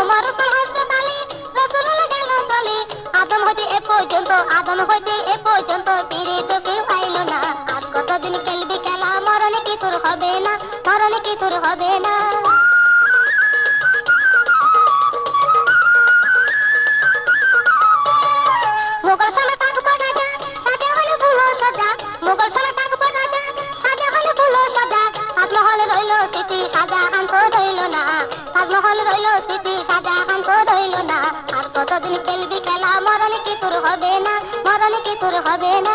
ওমর ওসমান হাসপাতালে রসুলুল্লাহ গেল চলে আদম হইতে এ পর্যন্ত, আদম হইতে এ পর্যন্ত ফিরে তো কেউ পাইল না। আর কতদিন খেলবি খেলা, মরণে কি তোর হবে না, মরণে কি তোর হবে না? তাজমহল রইল স্মৃতি সাজা হান্ত রইল না আর কতদিন খেলবি খেলা মরণ কি তোর হবে না? মরণ কি তোর হবে না?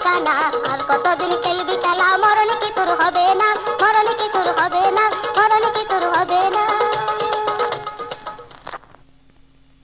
ঠিকানা আর কতদিন খেলবি খেলা? মরণ কি তোর হবে না? মরণ কি তোর হবে না? মরণ কি তোর হবে না?